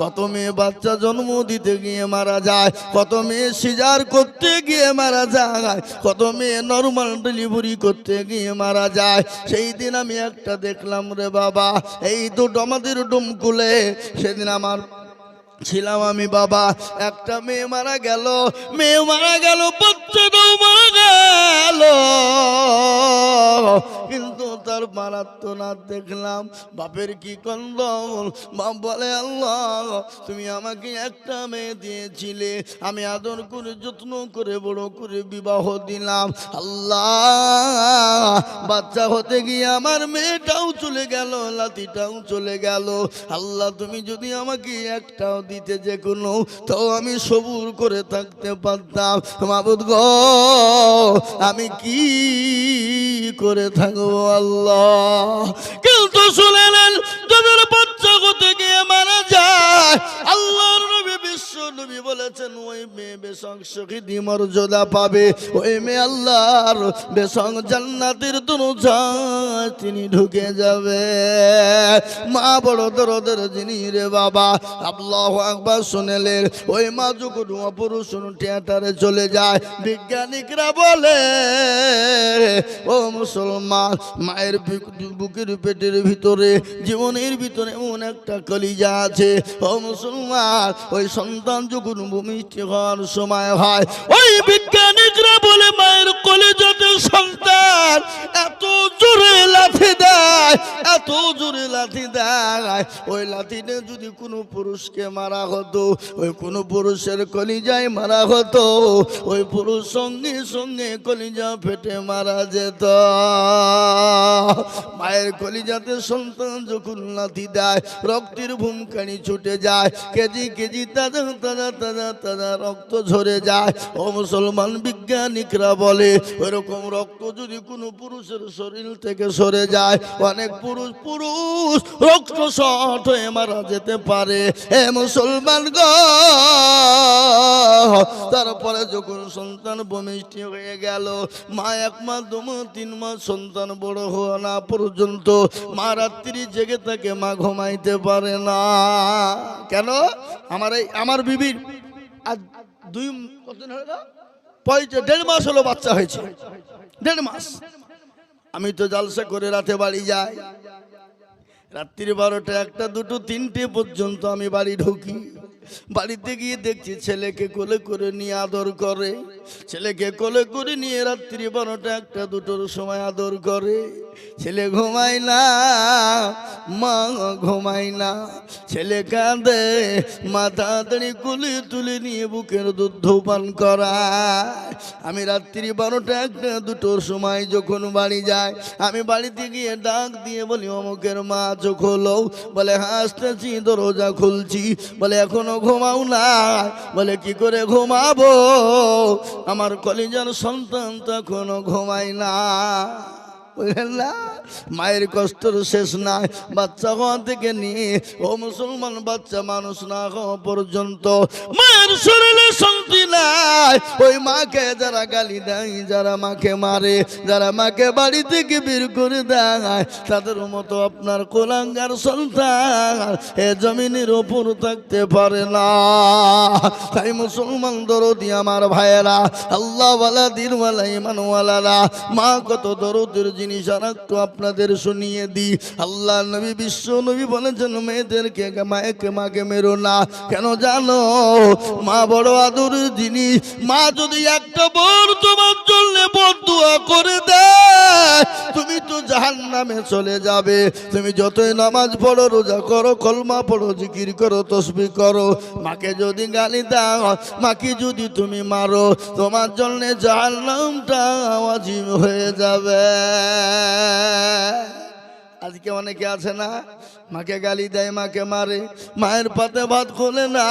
কত মেয়ে বাচ্চা জন্ম দিতে গিয়ে মারা যায়, কত মেয়ে সিজার করতে গিয়ে মারা যায়, কত মেয়ে নর্মাল ডেলিভারি করতে গিয়ে মারা যায়। সেই দিন আমি একটা দেখলাম রে বাবা, এই তো আমাদের ডুমকুলে, সেদিন আমার ছিলাম আমি বাবা, একটা মেয়ে মারা গেল, মেয়ে মারা গেল বাচ্চাটাও মারা গেল। কিন্তু তার মারাত্মনাথ দেখলাম, বাপের কি কন্দ বাপ বলে, আল্লাহ, তুমি আমাকে একটা মেয়ে দিয়েছিলে, আমি আদর করে, যত্ন করে, বড় করে বিবাহ দিলাম। আল্লাহ, বাচ্চা হতে গিয়ে আমার মেয়েটাও চলে গেল, লাতিটাও চলে গেল। আল্লাহ, তুমি যদি আমাকে একটাও দিতে যে কোনো, তাও আমি সবুর করে থাকতে পারতাম। মাবুদ গ, আমি কি করে থাকব আল্লাহ? কিন্তু শুনেলেন তোমার বাচ্চা গিয়ে মারা যায়? আল্লাহর নবী বলেছেন, ওই মেয়ে বেসং শহীদি মর্যাদা পাবে। ওই মেয়ে আল্লাহর বেসং জান্নাতের দরজায় তিনি ঢুকে যাবে। মা বড় দরদের যিনি রে বাবা, আল্লাহ একবার শুনেলেন। ওই মা যখন অপরুষণ থিয়েটারে চলে যায়, বিজ্ঞানিকরা বলে, ও মুসলমান, মায়ের বুক- বুকের পেটের ভিতরে, জীবনের ভিতরে এমন একটা কলিজা আছে। ও মুসলমান, ওই সন্তান যখন ভূমি সময় হয় ওই বিজ্ঞানীরা বলে মায়ের সন্তান এত জোরে লাথি দেয়, এত জোরে লাথি দেয়, ওই যদি কোনো পুরুষকে মারা হতো, ওই কোনো পুরুষের কলিজায় মারা হতো, ওই পুরুষ সঙ্গে সঙ্গে কলিজা ফেটে মারা যেত। মায়ের কলিজাতে সন্তান যখন লাথি দেয়, রক্তের ভূমকানি ছুটে যায়, কেজি কেজি তাজা তাজা তাজা তাজা রক্ত ঝরে যায়। ও মুসলমান বিজ্ঞানিকরা বলে ওইরকম রক্ত যদি কোনো পুরুষের শরীর থেকে সরে যায়, অনেক পুরুষ পুরুষ রক্ত শট হয়ে মারা যেতে পারে। এ মুসলমান গো! তারপরে যখন সন্তান ভূমিষ্ঠি হয়ে গেল, মা এক মাস, দু মাস, তিন মাস সন্তান বড় হওয়া না পর্যন্ত মা রাত্রি জেগে থাকে, মা ঘুমাইতে পারে না। কেন? আমার এই, আমার বিবির আজ দুই, কতদিন পঁয়ত্রিশ দেড় মাস হলো বাচ্চা হয়েছে। দেড় মাস। আমি তো জালসা করে রাতে বাড়ি যাই। রাত্রির বারোটা একটা, দুটো, তিনটে পর্যন্ত আমি বাড়ি ঢুকি। বাড়িতে গিয়ে দেখছি ছেলেকে কোলে করে নিয়ে আদর করে। ছেলেকে কোলে করে নিয়ে রাত্রি বারোটা একটা, দুটোর সময় আদর করে। ছেলে ঘুমায় না মা ঘুমায় না ছেলে কাঁদে, মা তাড়াতাড়ি কুলে তুলে নিয়ে বুকের দুধ পান করায়। আমি রাত্রি বারোটা একটা দুটোর সময় যখন বাড়ি যাই, আমি বাড়িতে গিয়ে ডাক দিয়ে বলি, অমুকের মা চোখ হলো। বলে, হাসতেছি, দরজা খুলছি। বলে, এখনও ঘুমাও না। বলে, কি করে ঘুমাবো? আমার কলিজার সন্তান তো এখনও ঘুমায় না। মায়ের কষ্টর শেষ নাই। বাচ্চা হওয়া থেকে নিয়ে ও মুসলমান বাচ্চা মানুষ না হওয়া পর্যন্ত মায়ের শরীরে শান্তি নাই। ওই মাকে যারা গালি দেয়, যারা মাকে মারে, যারা মাকে বাড়ি থেকে বের করে দেয়, তাদের মতো আপনার কোলাঙ্গার সন্তান এ জমিনের ওপর থাকতে পারে না। তাই মুসলমান দরদি আমার ভাইয়েরা আল্লাহ ওয়ালা দিনওয়ালা ইমানওয়ালারা মা কত দরদের জিনিস আর একটু আপনাদের শুনিয়ে দিই। আল্লাহ নবী, বিশ্ব নবী বলেছেন, মেয়েদেরকে মায়েকে মাকে মেরো না। কেন জানো? মা বড় আদরের জিনিস মা যদি একটা বর তোমার জন্য বদুয়া করে দেয়, তুমি তো জাহান নামে চলে যাবে। তুমি যতই নামাজ পড়ো, রোজা করো, কলমা পড়ো, জিকির করো, তসবি করো, মাকে যদি গালি দাও, মাকে যদি তুমি মারো, তোমার জন্য জাহান নামটা ওয়াজিব হয়ে যাবে। আজকে অনেকে আছে না? মাকে গালি দেয়, মাকে মারে। মায়ের পাতে ভাত খোলে না।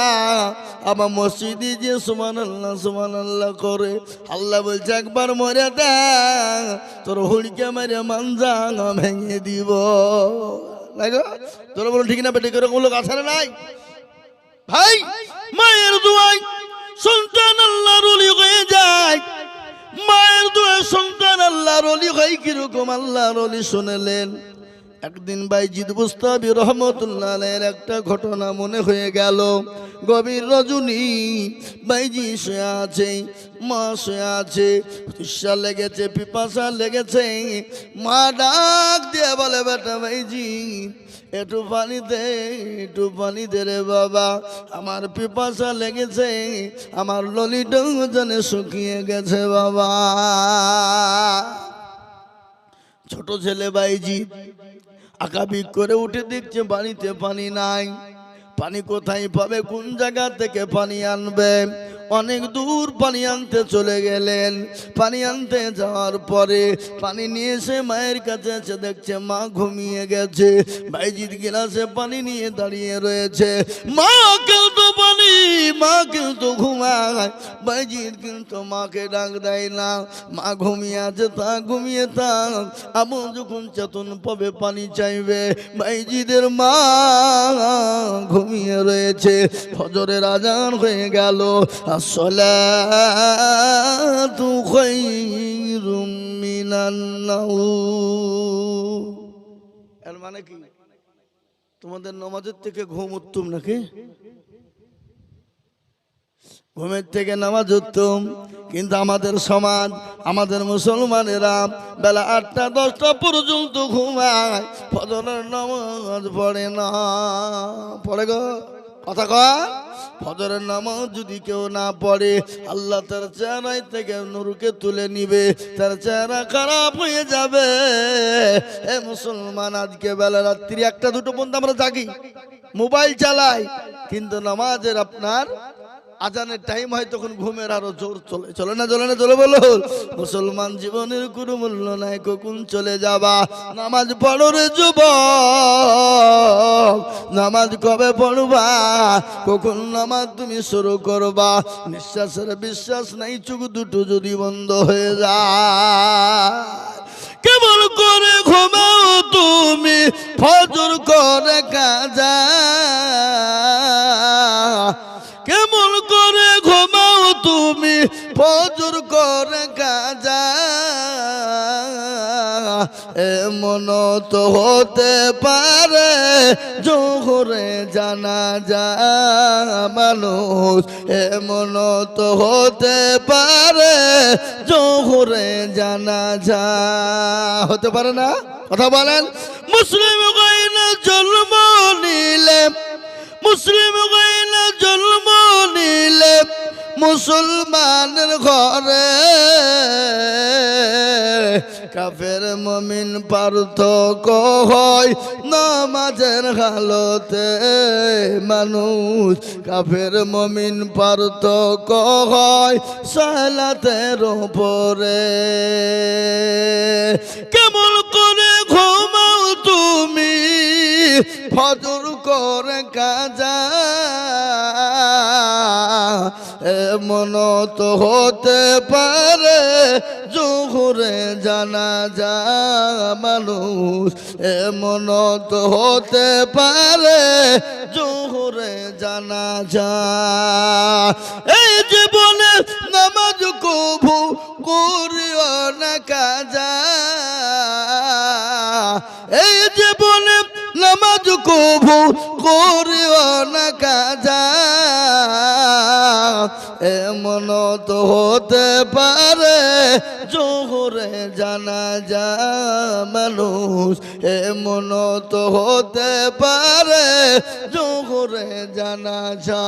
আবার মসজিদে যে সুমান আল্লাহ সুমান আল্লাহ করে। আল্লাহ বলছে, একবার মরে দেখ, তোর হুড়কে মেরে মানজাং ভেঙে দিব। তোর বলো, ঠিক না বেটে এরকম লোক আছে না নাই? ভাই, মায়ের দুয়াই সন্তান অলি হয়ে যায়। মায়ের দুয়াই সন্তান আল্লাহর অলি হয় কীরকম আল্লাহর অলি শুনেলেন? একদিন বাইজিদ বুস্তাবি রহমতুল্লাহ আলাইহির একটা ঘটনা মনে হয়ে গেল। গভীর রজনী, বাইজি শুয়ে আছে, মা শুয়ে আছে তৃষা লেগেছে, পিপাসা লেগেছে। মা ডাক দিয়ে বলে, বেটা বাইজি, একটু পানি দে, একটু পানি দে রে বাবা। আমার পিপাসা লেগেছে, আমার ললিটাও যেন শুকিয়ে গেছে বাবা। ছোট ছেলে বাইজি আকাবিক করে উঠে দেখছে বাড়িতে পানি নাই। পানি কোথায় পাবে? কোন জায়গা থেকে পানি আনবে? অনেক দূর পানি আনতে চলে গেলেন। পানি আনতে যাওয়ার পরে পানি নিয়ে এসে মায়ের কাছে এসে দেখছে, মা ঘুমিয়ে গেছে। বাইজির গিলাসে পানি নিয়ে দাঁড়িয়ে রয়েছে। মা কিন্তু পানি, মা কিন্তু ঘুমায়। বাইজির কিন্তু মাকে ডাক দেয় না। মা ঘুমিয়ে আছে, তা ঘুমিয়ে থাক। আমন যখন চেতন পাবে, পানি চাইবে। ভাইজিদের মা ঘুমিয়ে রয়েছে। ফজরের আজান হয়ে গেল। আসসালাতু খায়রুম মিনান নাওম এর মানে কি? তোমাদের নামাজের থেকে ঘুম উত্তম নাকি? ঘুমের থেকে নামাজ উত্তম। কিন্তু আমাদের সমাজ, আমাদের মুসলমানেরা বেলা আটটা, দশটা পর্যন্ত ঘুমায়, ফজরের নামাজ পড়ে না। পড়ে গো। কথা কয়? ফজরের নামাজ যদি কেউ না পড়ে, আল্লাহ তার চেহারায় থেকে নুরুকে তুলে নিবে, তার চেহারা খারাপ হয়ে যাবে। এ মুসলমান, আজকে বেলা রাত্রি একটা দুটো পর্যন্ত আমরা জাগি, মোবাইল চালাই, কিন্তু নামাজের আপনার আজানের টাইম হয় তখন ঘুমের আরও জোর চলে। চলে না চলে না, চলে বলো মুসলমান জীবনের কোনো মূল্য নাই, কখন চলে যাবা? নামাজ পড়ো রে যুব নামাজ কবে পড়বা? কখন নামাজ তুমি শুরু করবা? নিঃশ্বাসের বিশ্বাস নাই, চোখ দুটো যদি বন্ধ হয়ে যায়। কেমন করে ঘুমাও তুমি? ফজর করে কাজা। ফজর করে এমন তো হতে পারে জোহরে জানা যা মানুষ। এমন তো হতে পারে জোহরে জানা যা হতে পারে না? কথা বলেন। মুসলিম জন্ম নিলে, মুসলিম জন্ম নিলে মুসলমানের ঘরে কাফের মমিন পার্থক্য হয়। নামাজের হালতে মানুষ কাফের মমিন পার্থক্য হয়। সালাতের উপরে কেমন করে ঘুমাও তুমি? ফজর করে কাজা এমন তো হতে পারে, জোহরে জানা যা মানুষ। এমন তো হতে পারে, জোহরে জানা যা এই জীবনে নামাজ কবু করিও না কাজা। এই জীবনে নামাজ কবু করিও না কাজা। এমন তো হতে পারে জোহরে জানা যা মানুষ এমন তো হতে পারে। জোহরে জানা যা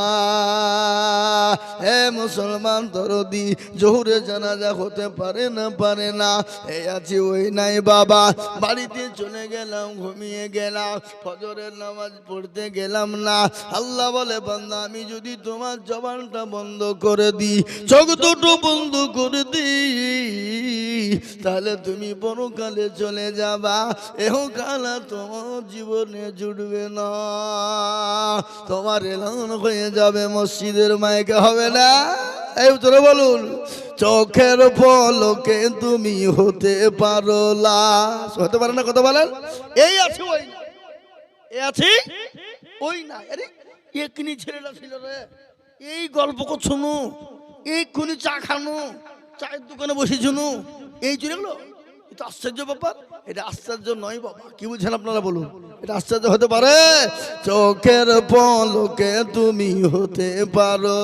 হে মুসলমান দরদি জোহরে জানা যা হতে পারে না পারে না। এই আছি ওই নাই বাবা, বাড়িতে চলে গেলাম, ঘুমিয়ে গেলাম, ফজরের নামাজ পড়তে গেলাম না। আল্লাহ বলে, বান্দা, আমি যদি তোমার জবানটা বন্ধ করে দিই, চোখ দুটো বন্ধ করে দিই তাহলে তুমি পরকালে চলে যাবা। এহ কালা তোমার জীবনে জুড়বে না। তোমার এলান হয়ে যাবে, মসজিদের মায়কে হবে না। এই উত্তরে বলুন, চোখের পলকে তুমি হতে পারো হতে পারে না, কথা বলেন। এই আছে ওই। এই আছে? ওই না। আরে, এক্ষুনি ছেলেটা ছিল রে। এই গল্প করছুনু এই খুনি চা খানু। চায়ের দোকানে বসেছুনু এই চলে গেলো এটা আশ্চর্য ব্যাপার। এটা আশ্চর্য নয় বাবা, কি বুঝছেন আপনারা বলুন? এটা আশ্চর্য হতে পারে? চোখের পলকে তুমি হতে পারো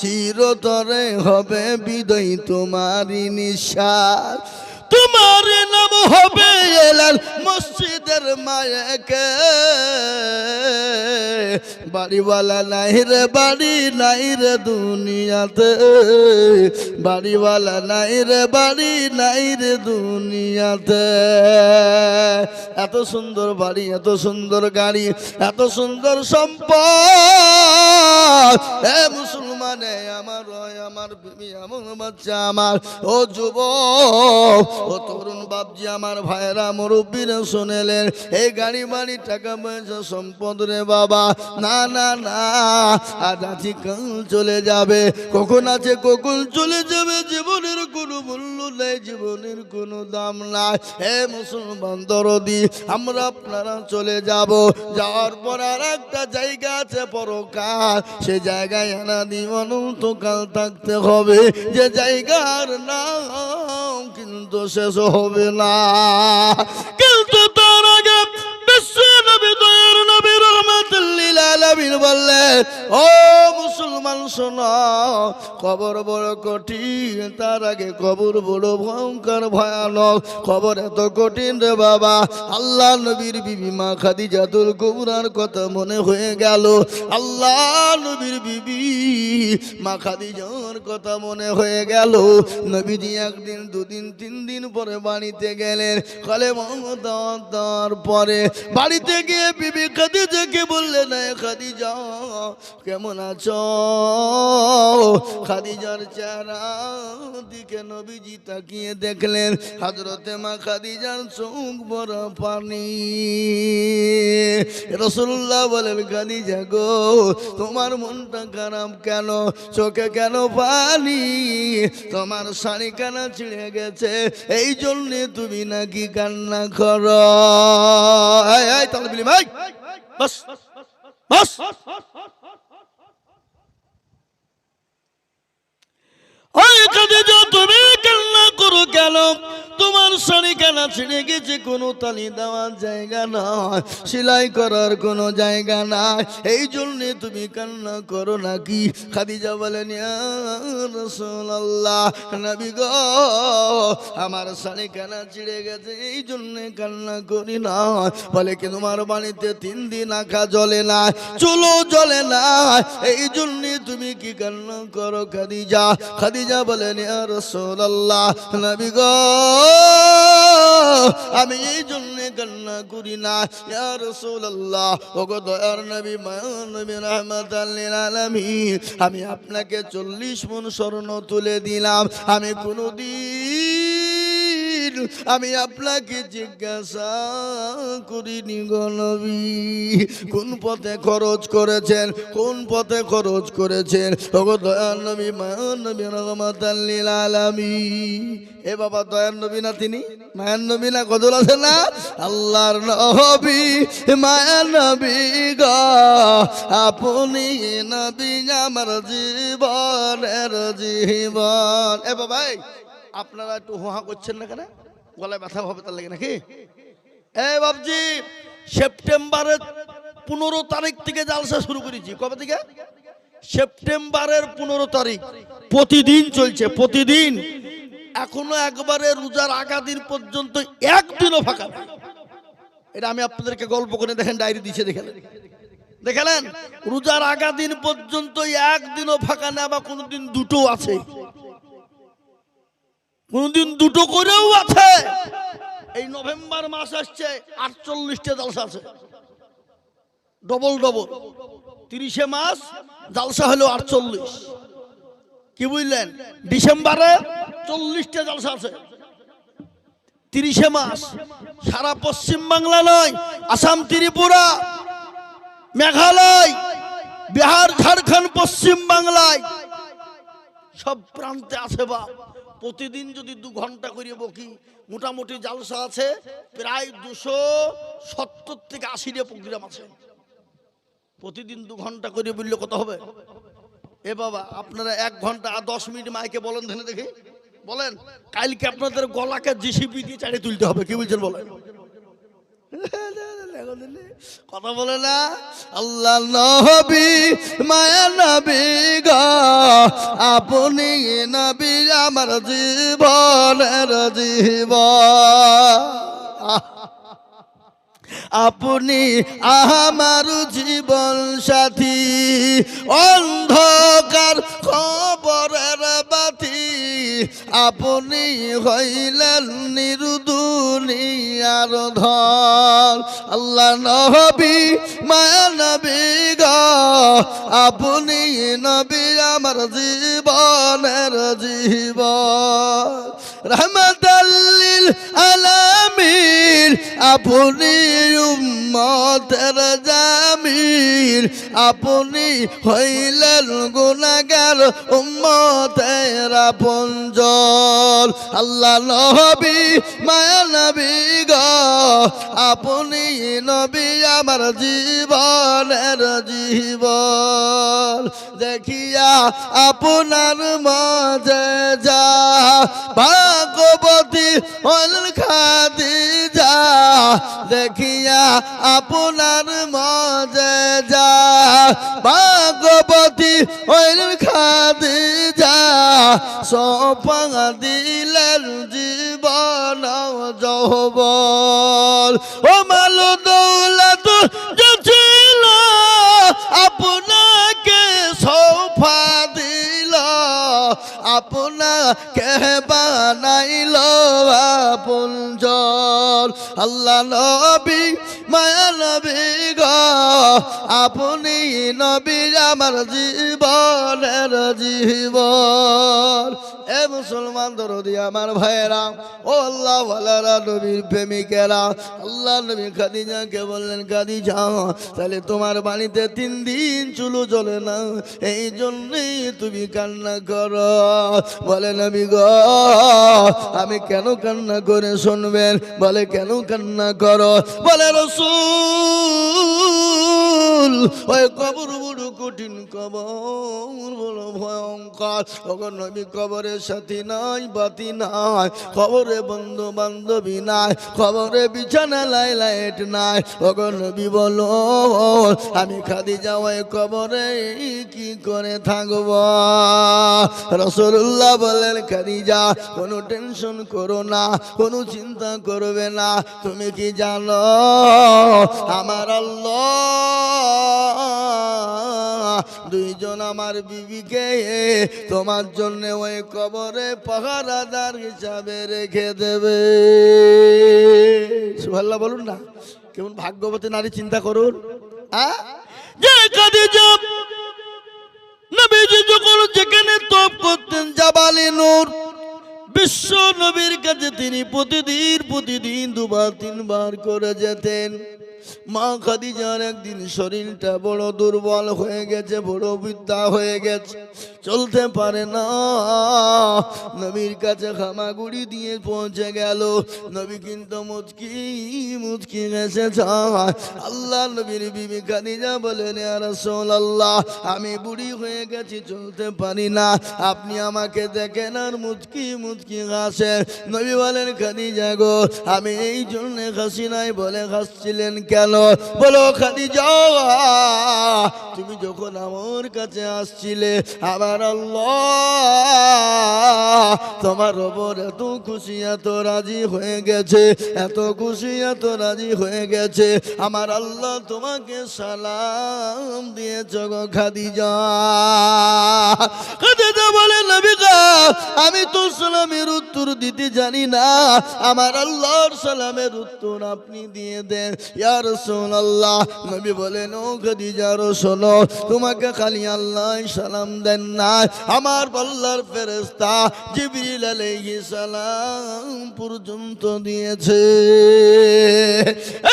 চিরতরে হবে বিদয় তোমারই নিঃশ্বাস তোমার নাম হবে এলাল মসজিদের মায়েকে। বাড়িওয়ালা নাই রে, বাড়ি নাই রে দুনিয়াতে। বাড়িওয়ালা নাই রে, বাড়ি নাই রে দুনিয়াতে। এত সুন্দর বাড়ি, এত সুন্দর গাড়ি, এত সুন্দর সম্পদ। এ মুসলমানে আমার আমার বিবি আমার বাচ্চা, আমার। ও যুবক তরুণ বাপজি, আমার ভাইরা মুরব্বীরা শুনেলেন, এই গাড়ি বাড়ি টাকা পয়সা সম্পদ রে বাবা। না না না, আজ আছি কাল চলে যাবে। কখন আছে, কখন চলে যাবে, জীবনের কোনো মূল্য নেই, জীবনের কোনো দাম নাই। হে মুসলমান দরদি, আমরা আপনারা চলে যাব। যাওয়ার পর আর একটা জায়গা আছে পরকাল, সে জায়গায় আনা দিব অনন্তকাল থাকতে হবে। যে জায়গার নাম কিন্তু শেষ হবে না। আলামিন বললেন, ও মুসলমান শোনো, কবর বড় কঠিন, তার আগে কবর বড় ভয়ঙ্কর, ভয়ানক। কবর এত কঠিন রে বাবা, আল্লাহ নবীর বিবি মা খাদিজাতুল কুবরার কথা মনে হয়ে গেল। আল্লাহ নবীর বিবি মা খাদিজার কথা মনে হয়ে গেল। নবীজি একদিন, দুদিন, তিন দিন পরে বাড়িতে গেলেন। কলে দেওয়ার পরে বাড়িতে গিয়ে বিবি খাদিজাকে বললেন, "এ খাদিজা কেমন আছো? খাদিজার চেহারা দিকে নবীজি তাকিয়ে দেখলেন হজরতে মা খাদিজার চোখ বড় পানি রসুল্লাহ বলেন, খাদিজা গো, তোমার মনটা খারাপ কেন? চোখে কেন পানি তোমার শাড়ি কেন ছিঁড়ে গেছে? এই জন্যে তুমি নাকি কান্না করো। তাহলে ভাই। বাস। বাস। ওই যদি তুমি কান্না করো কেন? তোমার শাড়ি কেনা ছিঁড়ে গেছে, কোনো তালি দেওয়ার জায়গা নয়, সেলাই করার কোনো জায়গা নাই। এই জন্যে তুমি কান্না করো নাকি? খাদিজা বলেন রসুল্লাহ আমার শাড়ি কেনা ছিঁড়ে গেছে, এই জন্যে কান্না করি না। বলে কি তোমার বাড়িতে তিন দিন আঁকা জলে না? চুলো জলে না? এই জন্যে তুমি কি কান্না করো খাদিজা? খাদিজা বলেন রসুল্লাহ নবী গো, আমি এই জন্যে কান্না করি না। ইয়া ও ওগো দয়ার নবী, মায়া নবী আমি আপনাকে চল্লিশ মন স্বর্ণ তুলে দিলাম। আমি কোনোদিন আমি আপনাকে জিজ্ঞাসা করিনি গো নবী। কোন পথে খরচ করেছেন? কোন পথে খরচ করেছেন? ওগো দয়ার নবী মায়া নবী রহমাতাল্লিল আলামিন। এ বাবা দয়ার নবী না তিনি? মায়ার নবী না গজল আছে না? আল্লাহর নবী মায়ার নবী গ। আপনি নবী আমার জীবনের জীবন। এ বাবা এই, আপনারা একটু হোহা করছেন না কেন? গলায় ব্যথা হবে তার লাগে নাকি? এ বাবজি সেপ্টেম্বরের পনেরো তারিখ থেকে জালসা শুরু করেছি। কবে থেকে? সেপ্টেম্বরের পনেরো তারিখ। প্রতিদিন চলছে, প্রতিদিন। এখনও একবারে রোজার আগা দিন পর্যন্ত একদিনও ফাঁকা এটা আমি আপনাদেরকে গল্প করে দেখেন, ডায়েরি দিছে দেখেন দেখালেন রোজার আগা দিন পর্যন্ত একদিনও ফাঁকা না বা কোনোদিন দুটো আছে। কোনোদিন দুটো করেও আছে। এই নভেম্বর মাস আসছে, আটচল্লিশটা জালসা আছে। Double double. তিরিশে মাস, জালসা হলো আটচল্লিশ। কি বুঝলেন? ডিসেম্বরে চল্লিশটা জালসা আছে। তিরিশে মাস, সারা পশ্চিম বাংলা নয়, আসাম, ত্রিপুরা, মেঘালয়, বিহার, ঝাড়খণ্ড, পশ্চিম বাংলায়। সব প্রান্তে আছে বা প্রতিদিন যদি দু ঘণ্টা করে বকি, মোটামুটি জালসা আছে, প্রায় দুশো সত্তর থেকে আশিটা প্রোগ্রাম আছে। প্রতিদিন দু ঘণ্টা করে বললে কত হবে? এ বাবা, আপনারা এক ঘণ্টা আর দশ মিনিট মাইকে বলেন ধরে দেখি। বলেন, কালকে আপনাদের গলাকে জিসিপি দিয়ে চাড়িয়ে তুলতে হবে, কি বলছেন বলেন? কথা বলে না। আল্লাহ নবী মায়া নবী গা। আপনি নবী আমার জীবনের জীব আপনি আমার জীবন সাথী। অন্ধকার খবরের বাতি। আপনি হইলেন নিরুদুনিয়ার ধন। আল্লাহ নবী, মায়া নবী গ। আপনি নবী আমার জীবনের জীবন। রহমতাল্লিল আলামিন আপনি উম্মতের জামির আপনি হইলেন গুনাগার উম্মতের আপনজন আল্লাহ নবী, মায়া নবী গ, আপনি নবী আমার জীবনের জীবন। দেখিয়া আপনার মাঝে যা ভাগবতী হল খাদি যা দেখিয়া আপনার মাঝে যা, ভাগবতী হল খাদি যা সপা দিলেন জীবন যৌবন। ও মালো দৌলত যে ছিল আপনাকে বানাইল আপনজন আল্লাহ নবী মায়া নবী গ আপনি নবী আমার জীবনের জীবন। এ মুসলমান দরদি আমার ভাইয়েরা, ও আল্লাহ ওয়ালারা, নবীর প্রেমিকেরা, আল্লাহ নবী খাদিজাকে বললেন, খাদিজা, তাহলে তোমার বাড়িতে তিন দিন চুলো জ্বলে না? এই জন্যই তুমি কান্না করো। বলে, নবী গ, আমি কেন কান্না করে শুনবেন? বলে, কেন কান্না করো? বলে, রসুল, ওই কবর বড় কঠিন কবর, বড় ভয়ঙ্কর। ওগো নবী কবরের সাথী নাই, বাতি নাই, খবরে বন্ধু বান্ধবী নাই, খবরে বিছানা লাই লাইট নাই। ওগো নবী বলো, আমি খাদি যাওয়াই কবরে কি করে থাকব? রসুল্লাহ বলেন, খাদিজা, কোনো টেনশন করো না, কোনো চিন্তা করবে না, তুমি কি জানো? আমার আল্লাহ দুইজন আমার বিবিকে তোমার জন্য ওই কবরে পাহারাদার হিসাবে রেখে দেবে। সুভাল্লা বলুন না, কেমন ভাগ্যবতী নারী চিন্তা করুন যেখানে তপ করতেন, জাবালি নূর বিশ্ব নবীর কাছে তিনি প্রতিদিন প্রতিদিন দুবার, তিনবার করে যেতেন। মা খাদিজার একদিন শরীরটা বড় দুর্বল হয়ে গেছে, বড় বৃদ্ধা হয়ে গেছে। চলতে পারে না। নবীর কাছে খামাগুড়ি দিয়ে পৌঁছে গেল। নবী কিন্তু মুচকি মুচকি গেছে আল্লাহ নবীর বিবি খাদিজা বলেন আল্লাহ আমি বুড়ি হয়ে গেছি, চলতে পারি না। আপনি আমাকে দেখেন আর মুচকি মুচকি হাসে নবী বলেন, খাদিজা গো, আমি এই জন্য হাসি নাই বলে হাসছিলেন কেন? বলো, খাদিজা, তুমি যখন আমার কাছে আসছিলে, আমার আল্লাহ তোমার ওপর এত খুশি, এত রাজি হয়ে গেছে, এত খুশি, এত রাজি হয়ে গেছে। আমার আল্লাহ তোমাকে সালাম দিয়েছ গো, খাদিজা। খাদিজা বলে নবিকা আমি তো সালামের উত্তর দিতে জানি না। আমার আল্লাহর সালামের উত্তর আপনি দিয়ে দেন। ইয়ার শোন আল্লাহ নবী বলেন, ও খাদিজার শোনো, তোমাকে খালি আল্লাহ সালাম দেন না। আমার আল্লাহর ফেরেস্তা জিবরিল আলাইহিস সালাম পর্যন্ত দিয়েছে।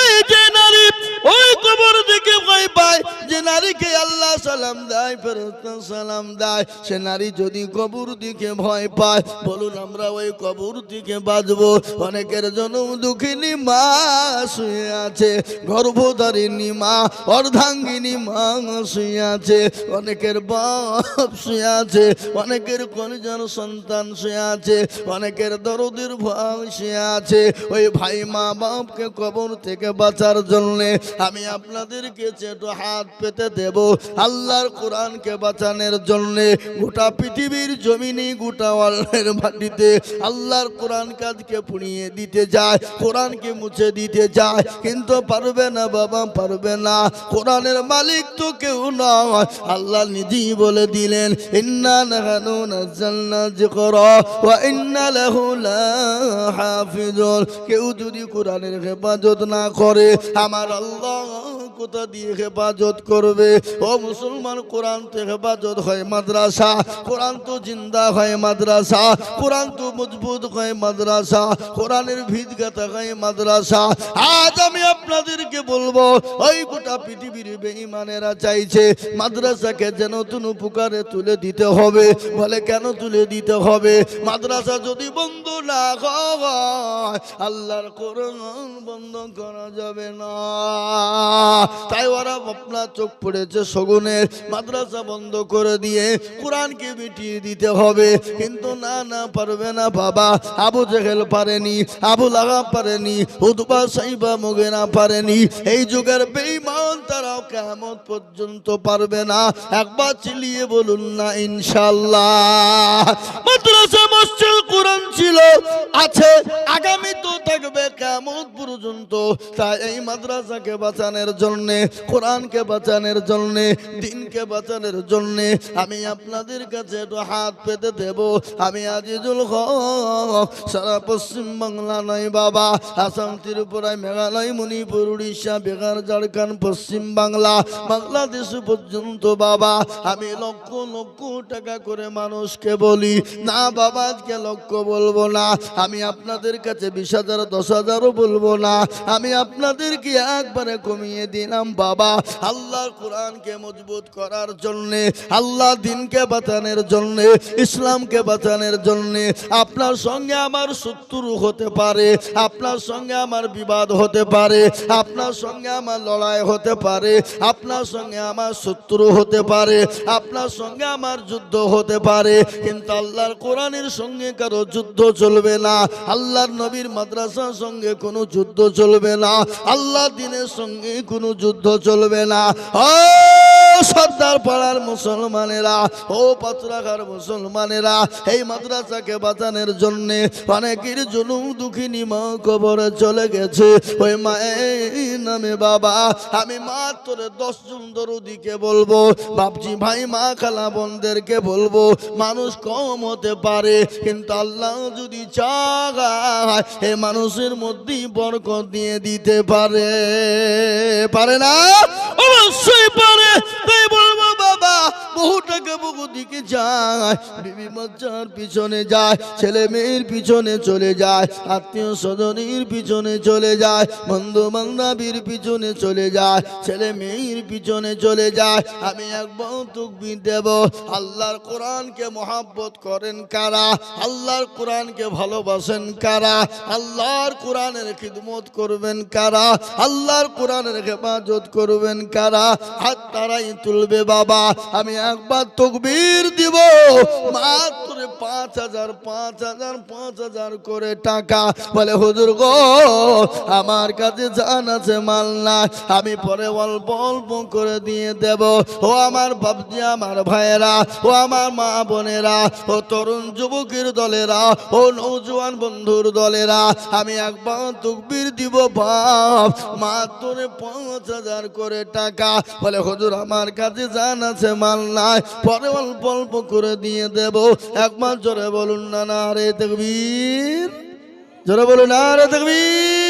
এই যে নারী, ওই কবর থেকে ভয় পায়। যে নারীকে আল্লাহ সালাম দেয় ফেরত সালাম দেয়। সে নারী যদি কবর দিকে ভয় পায়, বলুন আমরা ওই কবর দিকে বাজবো অনেকের জন্ম দুঃখিনী মা শুয়ে আছে, গর্ভধারিণী মা, অর্ধাঙ্গিনী মা শুয়ে আছে, অনেকের বাপ শুয়ে আছে, অনেকের কনজন সন্তান শুয়ে আছে, অনেকের দরদের ভাই শুয়ে আছে। ওই ভাই মা বাপকে কবর থেকে বাঁচার জন্যে আমি আপনাদেরকে একটু হাত পেতে দেব, আল্লাহর কোরআনকে বাঁচানোর জন্য গোটা পৃথিবীর জমিনে, গোটা মাটিতে আল্লাহর কোরআন কাজকে পুড়িয়ে দিতে যায়, কোরআনকে মুছে দিতে যায়। কিন্তু পারবে না বাবা, পারবে না। কোরআনের মালিক তো কেউ নয়। আল্লাহ নিজেই বলে দিলেন কেউ যদি কোরআনের হেফাজত না করে, আমার আল্লাহ কোথা দিয়ে হেফাজত করবে? ও মুসলমান, কোরআন তো হেফাজত হয় মাদ্রাসা, কোরআন তো জিন্দা হয় মাদ্রাসা, কোরআন তো মজবুত হয় মাদ্রাসা, কোরআনের ভিত গাথা হয় মাদ্রাসা। আজ আমি আপনাদেরকে বলব, ওই গোটা পৃথিবীর বেঈমানেরা চাইছে মাদ্রাসাকে যেন নতুন উপকারে তুলে দিতে হবে। বলে কেন তুলে দিতে হবে? মাদ্রাসা যদি বন্ধ না হয়, আল্লাহর কোরআন বন্ধ করা যাবে না। তাই ওরা আপনার চোখ পড়েছে শগুনের, মাদ্রাসা বন্ধ করে দিয়ে কোরআনকে মিটিয়ে দিতে হবে। কিন্তু না না পারবে না বাবা। আবু জেহেল পারেনি, আবু লাগা পারেনি উদ্বা সাইবা মুগেনা পারেনি। এই যুগের বেঈমান তারাও কেমন পর্যন্ত পারবে না। একবার চিলিয়ে বলুন না ইনশাল্লাহ মাদ্রাসা, মসজিদ, কোরআন ছিল, আছে, আগামী তো থাকবে কেমন পর্যন্ত। তাই এই মাদ্রাসাকে বাঁচানোর জন্য, কোরআনকে বাঁচানোর জন্য, দিনকে বাঁচানোর জন্য আমি আপনাদের কাছে একটু হাত পেতে দেব। আমি আজিজুল হক, সারা পশ্চিম বাংলা নয় বাবা, আসাম, ত্রিপুরায়, মেঘালয়, মণিপুর, উড়িষ্যা, বিহার, ঝাড়খণ্ড, পশ্চিম বাংলা, বাংলাদেশ পর্যন্ত বাবা, আমি লক্ষ লক্ষ টাকা করে মানুষকে বলি, না বাবা, আজকে লক্ষ বলব না, আমি আপনাদের কাছে বিশ হাজার, দশ হাজারও বলব না, আমি আপনাদেরকে একবারে কমিয়ে দিলাম, বাবা। আল্লাহর কোরআনকে মজবুত করার জন্যে, আল্লাহ দিনকে বাঁচানোর জন্যে, ইসলামকে বাঁচানোর জন্যে, আপনার সঙ্গে আমার শত্রু হতে পারে, আপনার সঙ্গে আমার বিবাদ হতে পারে, আপনার সঙ্গে আমার লড়াই হতে পারে, আপনার সঙ্গে আমার শত্রু হতে পারে, আপনার সঙ্গে আমার যুদ্ধ হতে পারে, কিন্তু আল্লাহর কোরআনের সঙ্গে কারও যুদ্ধ চলবে না, আল্লাহর নবীর মাদ্রাসার সঙ্গে কোনো যুদ্ধ চলবে না, আল্লাহ দিনের সঙ্গে কোনো যুদ্ধ চলবে না। ও সর্দার পাড়ার মুসলমানেরা, ও পাত্রাঘার মুসলমানেরা, এই মাদ্রাসাকে বাঁচানোর জন্য অনেকের জনম দুঃখিনী মা কবরে চলে গেছে। ওই মায়ের নামে বাবা, আমি মাত্র দশ জন দরদিকে বলব, বাপজি ভাই, মা খালা বোনদেরকে বলব, মানুষ কম হতে পারে, কিন্তু আল্লাহ যদি চাগায়, এ মানুষের মধ্যেই বরকত দিয়ে দিতে পারে। পারে না? অবশ্যই পারে। দিকে যায়, বিবি বাচ্চার পিছনে যায়, ছেলে মেয়ের পিছনে চলে যায়, আত্মীয় স্বজনের পিছনে চলে যায়, বন্ধু বান্ধবীর পিছনে চলে যায়, ছেলে মেয়ের পিছনে চলে যায়, আমি একবার তুকবি দেব। আল্লাহর কোরআনকে মহাব্বত করেন কারা? আল্লাহর কোরআনকে ভালোবাসেন কারা? আল্লাহর কোরআনের খিদমত করবেন কারা? আল্লাহর কোরআনের হেফাজত করবেন কারা? হাত তারাই তুলবে বাবা, আমি একবার তকবীর দিব। মাত্র পাঁচ হাজার পাঁচ হাজার পাঁচ হাজার করে টাকা। বলে, হুজুর গো, আমার কাছে জান আছে, মাল না আমি পরে অল্প অল্প করে দিয়ে দেব। ও আমার বাবজি আমার ভাইয়েরা, ও আমার মা বোনেরা, ও তরুণ যুবকের দলেরা, ও নৌজওয়ান বন্ধুর দলেরা, আমি একবার তকবীর দিব বাপ। মাত্র পাঁচ হাজার করে টাকা। বলে, হুজুর, আমার কাছে জান আছে, মাল নাই। পরে অল্প অল্প করে দিয়ে দেব। একমাত্র জোরে বলুন না না রে তকবীর। জোরে বলুন না রে তকবীর।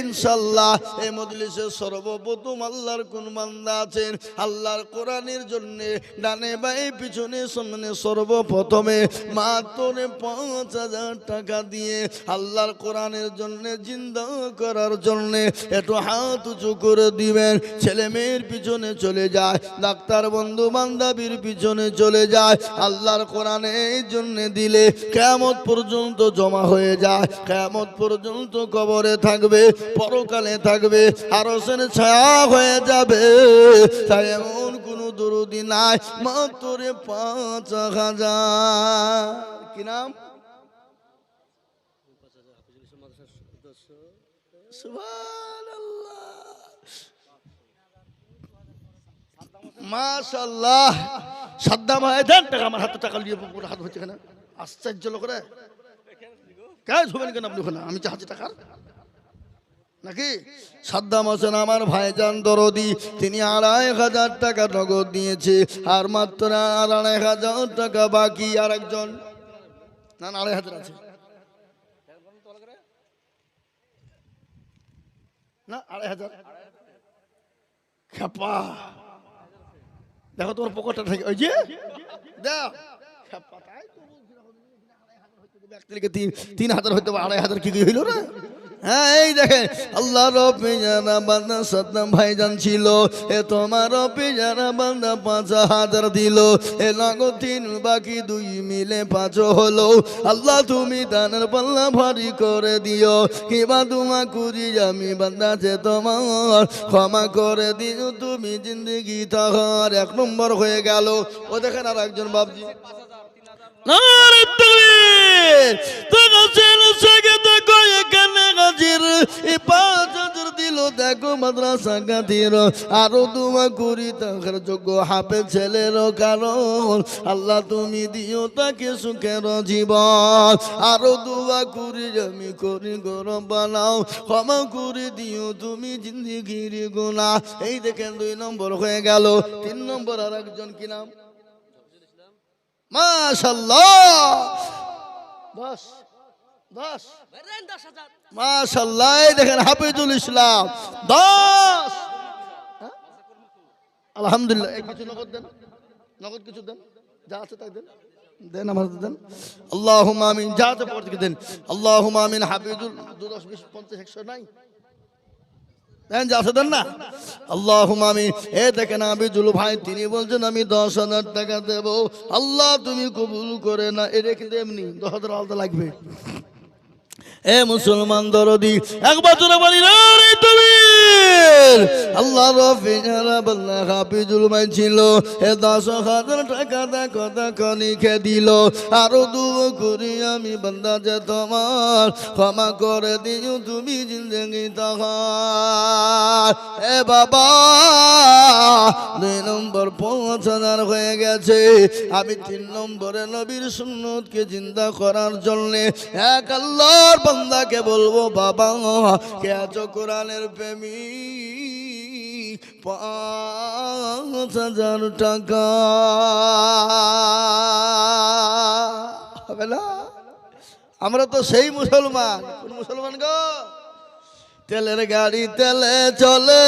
ইনশাল্লাহ এই মজলিসে সর্বপ্রথম আল্লাহর কোন বান্দা আছেন, আল্লাহর কোরআনের জন্য ডানে বাই পিছনে সামনে সর্বপ্রথমে মাত্র পাঁচ হাজার টাকা দিয়ে আল্লাহর কোরআনের জন্য জিন্দা করার জন্য একটু হাত উঁচু করে দিবেন। ছেলে মেয়ের পিছনে চলে যায়, ডাক্তার বন্ধু বান্ধবীর পিছনে চলে যায়, আল্লাহর কোরআনে এই জন্য দিলে কেমত পর্যন্ত জমা হয়ে যায় কেমত পর্যন্ত কবরে থাকবে, পরকালে থাকবে আরও সেন ছায়া হয়ে যাবে। তাই এমন কোনো দরুদি নাই, মাত্র পাঁচ হাজার। কি নাম? মাশাল্লাহ সাদ্দাম হয় দেন টাকা, আমার হাতে টাকা নিয়ে হাত হচ্ছে কেন? আশ্চর্য লোক রে। কাজ হবেন কেন আপনি ওখানে আমি চাচ্ছি টাকার? নাকি? সাদ্দাম হোসেন আমার ভাইজান দরদি তিনি আড়াই হাজার টাকা নগদ দিয়েছে আর মাত্র আড়াই হাজার টাকা বাকি আর একজন। না আড়াই হাজার আছে। না আড়াই হাজার। দেখো তোমার পকেটটা থাকে ওই যে? না, তিন হাজার হইতে আড়াই হাজার কি কি হইল না হ্যাঁ এই দেখেন, আল্লাহ রবি জানা বান্দা সাদ্দাম ভাইজান ছিল, এ তোমার রবি জানা বান্দা পাঁচ হাজার দিল, এ নগদ তিন, বাকি দুই মিলে পাঁচ হলো। আল্লাহ, তুমি দানের পাল্লা ভারী করে দিও, কিবা তোমা কুরি আমি বান্দা যে তোমার, ক্ষমা করে দিও, তুমি জিন্দগি তাহার। এক নম্বর হয়ে গেল। ও দেখেন আর একজন বাবজি নারে তোরা দেখো মাদ্রাসা করি তাহার যোগ্য হাফে ছেলের কারণ। আল্লাহ তুমি দিও তাকে সুখের জীবন। আরও দুয়া করি আমি করি গরম বানাও। ক্ষমা করে দিও তুমি জিন্দিগির গুণা। এই দেখেন দুই নম্বর হয়ে গেল। তিন নম্বর আর একজন কি নাম? মাশাল্লাহ! দশ দশ। মাশাল্লাহ দেখেন হাফিজুল ইসলাম। দশ। হ্যাঁ? আলহামদুলিল্লাহ কিছু নগদ দেন। নগদ কিছু দেন। যা আছে তাই দেন। দেন আমার দেন। আল্লাহ মামিন যা আছে পর থেকে দেন। আল্লাহ মামিন হাফিজুল দু দশ বিশ পঞ্চাশ একশো নাই? দেন না। আমি এ আমি তিনি বলছেন, আমি দশ টাকা দেব। আল্লাহ, তুমি কবুল করে না এ দশ হাজার লাগবে। এ মুসলমান দরদি, একবার না করি আমি ক্ষমা করে দিও তুমি তাহার। এ বাবা, দুই নম্বর পাঁচ হাজার হয়ে গেছে। আমি তিন নম্বরে নবীর সুন্নতকে জিন্দা করার জন্য এক আল্লাহর বান্দাকে বলব, বাবা, কে আছো কোরআনের প্রেমী? পাঁচ হাজার টাকা। হবে না? আমরা তো সেই মুসলমান। কোন মুসলমান গো? তেলের গাড়ি তেলে চলে।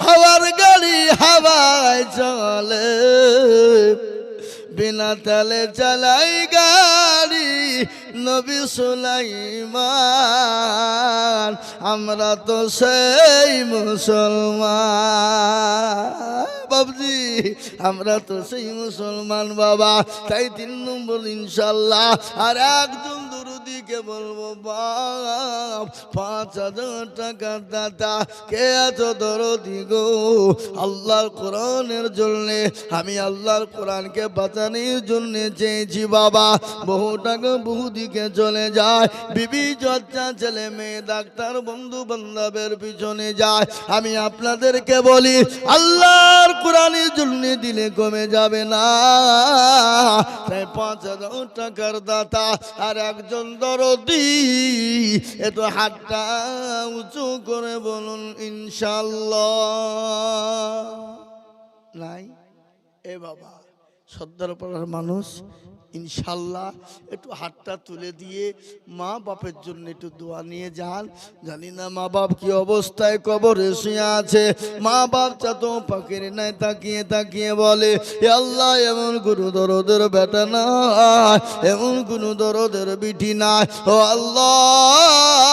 হাওয়ার গাড়ি হাওয়ায় চলে। বিনা তেলে চালাই গাড়ি নবী সুলাইমান, আমরা তো সেই মুসলমান। বাবজি, আমরা তো সেই মুসলমান বাবা। তাই তিন নম্বর ইনশাল্লাহ, আর একজন দুরুদিকে বলব, বাপ, পাঁচ হাজার টাকা দাতা কে এত দরদি গো? আল্লাহর কোরআনের জন্যে, আমি আল্লাহর কোরআনকে বাঁচানোর জন্য চেয়েছি, বাবা। বহু টাকা বহু দিকে চলে যায়। বিবি চর্চা, ছেলে মেয়ে, ডাক্তার, বন্ধু বান্ধবের পিছনে যায়। আমি আপনাদেরকে বলি, আল্লাহর কোরআনের জন্য দিলে কমে যাবে না। তাই পাঁচ হাজার টাকার দাতা, আর একজন দরদি এত হাতটা উঁচু করে বলুন ইনশাল্লাহ। নাই? এ বাবা সর্দারপাড়ার মানুষ ইনশাল্লাহ একটু হাতটা তুলে দিয়ে মা বাপের জন্য একটু দোয়া নিয়ে যান। জানি না মা বাপ কি অবস্থায় কবরে শুয়ে আছে। মা বাপ চাত পাখির নাই তাকিয়ে তাকিয়ে বলে আল্লাহ, এমন গুরু দরদের বেটা না এমন গুরু দরদের বিটি নাই। ও আল্লাহ!